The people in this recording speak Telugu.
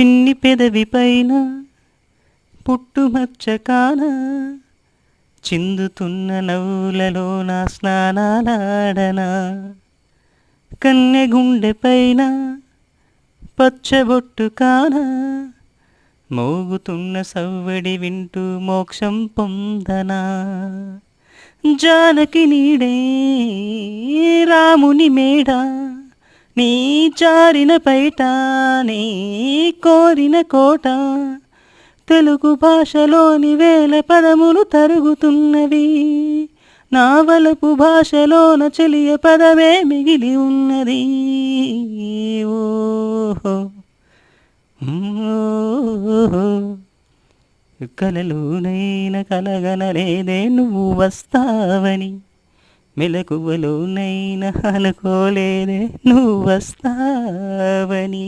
చిన్ని పెదవి పైన పుట్టుమచ్చ కాన చిందుతున్న నవ్వులలో నా స్నానాలాడనా. కన్నె గుండె పైన పచ్చబొట్టు కాన మోగుతున్న సవ్వడి వింటూ మోక్షం పొందనా. జానకి నీడే రాముని మేడా. నీ చారిన పైట నీ కోరిన కోట తెలుగు భాషలోని వేల పదములు తరుగుతున్నవి. నావలపు భాషలోన చెలియ పదమే మిగిలి ఉన్నది. ఓహో! ఓహో! కలలోనైన కలగనలేదే నువ్వు వస్తావని. మెలకువలోనైనా అనుకోలేదే నువ్వు వస్తావని